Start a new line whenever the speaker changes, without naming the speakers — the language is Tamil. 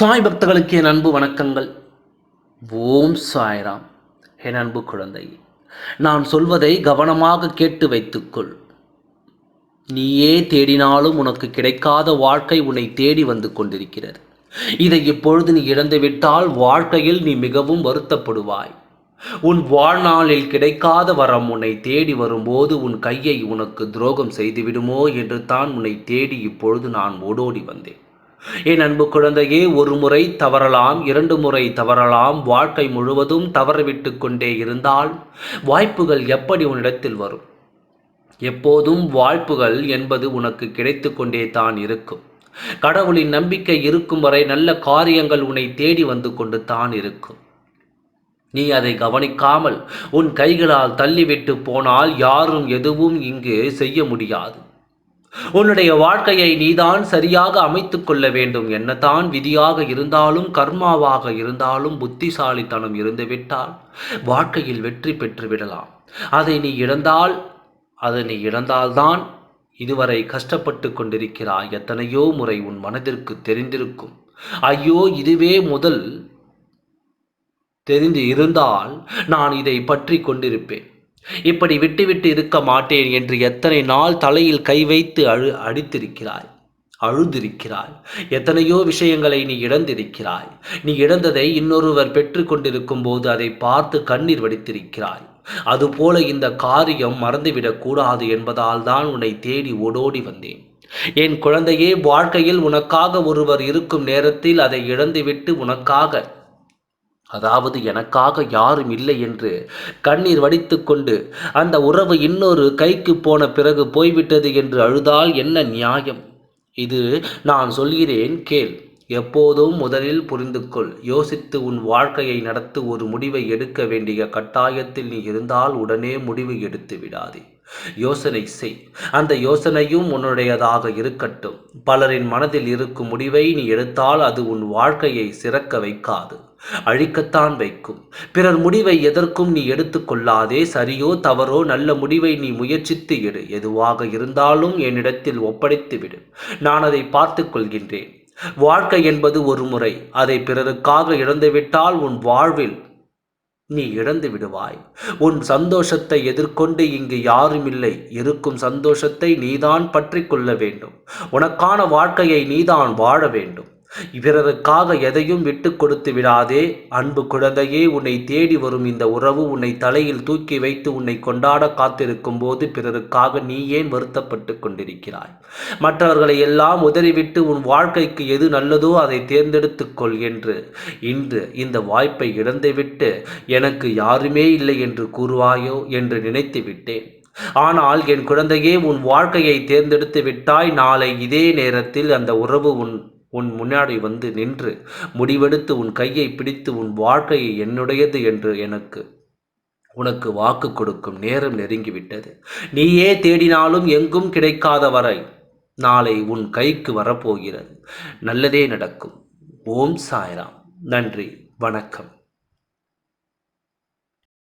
சாய் பக்தர்களுக்கு என் அன்பு வணக்கங்கள். ஓம் சாய்ராம். என் அன்பு குழந்தை நான் சொல்வதை கவனமாக கேட்டு வைத்துக்கொள். நீயே தேடினாலும் உனக்கு கிடைக்காத வாழ்க்கை உன்னை தேடி வந்து கொண்டிருக்கிறது. இதை இப்பொழுது நீ இழந்துவிட்டால் வாழ்க்கையில் நீ மிகவும் வருத்தப்படுவாய். உன் வாழ்நாளில் கிடைக்காத வரம் உன்னை தேடி வரும்போது உன் கையை உனக்கு துரோகம் செய்துவிடுமோ என்று தான் உன்னை தேடி இப்பொழுது நான் ஓடோடி வந்தேன். என் அன்பு குழந்தையே ஒரு முறை தவறலாம் இரண்டு முறை தவறலாம் வாழ்க்கை முழுவதும் தவறவிட்டு கொண்டே இருந்தால் வாய்ப்புகள் எப்படி உன்னிடத்தில் வரும்? எப்போதும் வாய்ப்புகள் என்பது உனக்கு கிடைத்து கொண்டே தான் இருக்கும். கடவுளின் நம்பிக்கை இருக்கும் வரை நல்ல காரியங்கள் உன்னை தேடி வந்து கொண்டு தான் இருக்கும். நீ அதை கவனிக்காமல் உன் கைகளால் தள்ளிவிட்டு போனால் யாரும் எதுவும் இங்கு செய்ய முடியாது. உன்னுடைய வாழ்க்கையை நீதான் சரியாக அமைத்து கொள்ள வேண்டும். என்னதான் விதியாக இருந்தாலும் கர்மாவாக இருந்தாலும் புத்திசாலித்தனம் இருந்துவிட்டால் வாழ்க்கையில் வெற்றி பெற்று விடலாம். அதை நீ இழந்தால் அதை நீ இழந்தால்தான் இதுவரை கஷ்டப்பட்டு கொண்டிருக்கிறாய். எத்தனையோ முறை உன் மனதிற்கு தெரிந்திருக்கும். ஐயோ இதுவே முதல் தெரிந்து இருந்தால் நான் இதை பற்றி கொண்டிருப்பேன். இப்படி விட்டுவிட்டு இருக்க மாட்டேன் என்று எத்தனை நாள் தலையில் கை வைத்து அழு அடித்திருக்கிறாய் அழுதிருக்கிறாய். எத்தனையோ விஷயங்களை நீ இழந்திருக்கிறாய். நீ இழந்ததை இன்னொருவர் பெற்று கொண்டிருக்கும் போது அதை பார்த்து கண்ணீர் வடித்திருக்கிறாய். அதுபோல இந்த காரியம் மறந்துவிடக் கூடாது என்பதால் தான் உன்னை தேடி ஓடோடி வந்தேன். என் குழந்தையே வாழ்க்கையில் உனக்காக ஒருவர் இருக்கும் நேரத்தில் அதை இழந்துவிட்டு உனக்காக அதாவது எனக்காக யாரும் இல்லை என்று கண்ணீர் வடித்து கொண்டு அந்த உறவு இன்னொரு கைக்கு போன பிறகு போய்விட்டது என்று அழுதால் என்ன நியாயம்? இது நான் சொல்கிறேன் கேள். எப்போதும் முதலில் புரிந்து கொள். யோசித்து உன் வாழ்க்கையை நடத்து ஒரு முடிவை எடுக்க வேண்டிய கட்டாயத்தில் நீ இருந்தால் உடனே முடிவு எடுத்து விடாதே. யோசனை செய். அந்த யோசனையும் உன்னுடையதாக இருக்கட்டும். பலரின் மனதில் இருக்கும் முடிவை நீ எடுத்தால் அது உன் வாழ்க்கையை சிறக்க வைக்காது. அழிக்கத்தான் வைக்கும். பிறர் முடிவை எதற்கும் நீ எடுத்துக்கொள்ளாதே சரியோ தவறோ நல்ல முடிவை நீ முயற்சித்து எடு. எதுவாக இருந்தாலும் என்னிடத்தில் ஒப்படைத்து விடு நான் அதை பார்த்து கொள்கின்றேன். வாழ்க்கை என்பது ஒரு முறை. அதை பிறருக்காக இழந்துவிட்டால் உன் வாழ்வில் நீ இழந்து விடுவாய். உன் சந்தோஷத்தை எதிர்கொண்டு இங்கு யாரும் இல்லை. இருக்கும் சந்தோஷத்தை நீதான் பற்றி கொள்ள வேண்டும். உனக்கான வாழ்க்கையை நீதான் வாழ வேண்டும். பிறருக்காக எதையும் விட்டு கொடுத்து விடாதே. அன்பு குழந்தையே உன்னை தேடி வரும் இந்த உறவு உன்னை தலையில் தூக்கி வைத்து உன்னை கொண்டாட காத்திருக்கும் போது பிறருக்காக நீ ஏன் வருத்தப்பட்டு கொண்டிருக்கிறாய்? மற்றவர்களை எல்லாம் உதறிவிட்டு உன் வாழ்க்கைக்கு எது நல்லதோ அதை தேர்ந்தெடுத்துக்கொள் என்று. இன்று இந்த வாய்ப்பை இழந்துவிட்டு எனக்கு யாருமே இல்லை என்று கூறுவாயோ என்று நினைத்து விட்டேன். ஆனால் என் குழந்தையே உன் வாழ்க்கையை தேர்ந்தெடுத்து விட்டாய். நாளை இதே நேரத்தில் அந்த உறவு உன் உன் முன்னாடி வந்து நின்று முடிவெடுத்து உன் கையை பிடித்து உன் வாழ்க்கையை என்னுடையது என்று எனக்கு உனக்கு வாக்கு கொடுக்கும் நேரம் நெருங்கிவிட்டது. நீயே தேடினாலும் எங்கும் கிடைக்காத வரை நாளை உன் கைக்கு வரப்போகிறது. நல்லதே நடக்கும். ஓம் சாய்ராம். நன்றி. வணக்கம்.